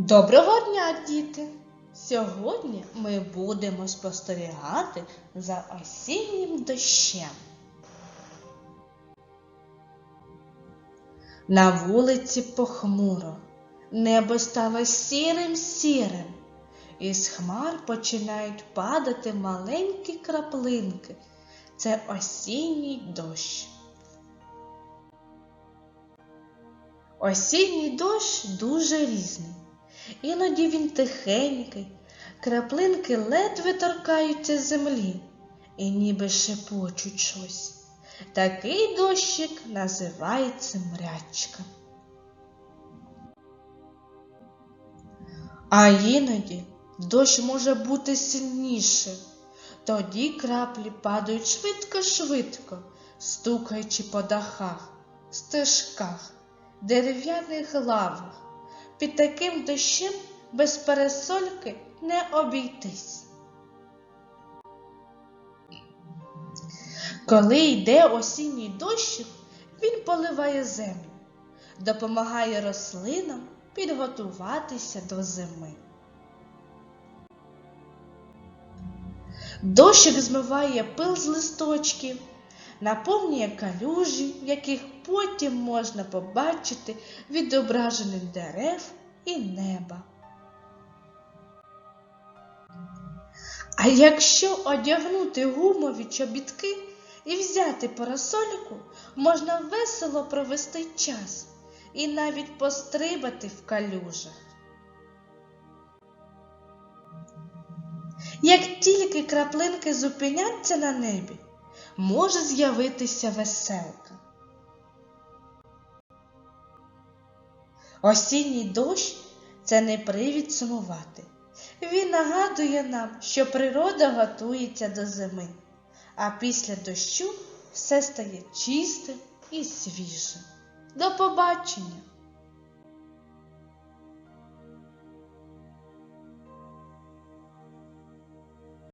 Доброго дня, діти! Сьогодні ми будемо спостерігати за осіннім дощем. На вулиці похмуро, небо стало сірим сірим, із хмар починають падати маленькі краплинки. Це осінній дощ. Осінній дощ дуже різний. Іноді він тихенький, краплинки ледве торкаються землі і ніби шепочуть щось. Такий дощик називається мрячка. А іноді дощ може бути сильнішим. Тоді краплі падають швидко-швидко, стукаючи по дахах, стежках, дерев'яних лавах. Під таким дощем без пересольки не обійтись. Коли йде осінній дощик, він поливає землю, допомагає рослинам підготуватися до зими. Дощик змиває пил з листочків, наповнює калюжі, в яких потім можна побачити відображених дерев і неба. А якщо одягнути гумові чобітки і взяти парасольку, можна весело провести час і навіть пострибати в калюжах. Як тільки краплинки зупиняться на небі, може з'явитися веселка. Осінній дощ це не привід сумувати. Він нагадує нам, що природа готується до зими, а після дощу все стає чистим і свіжим. До побачення!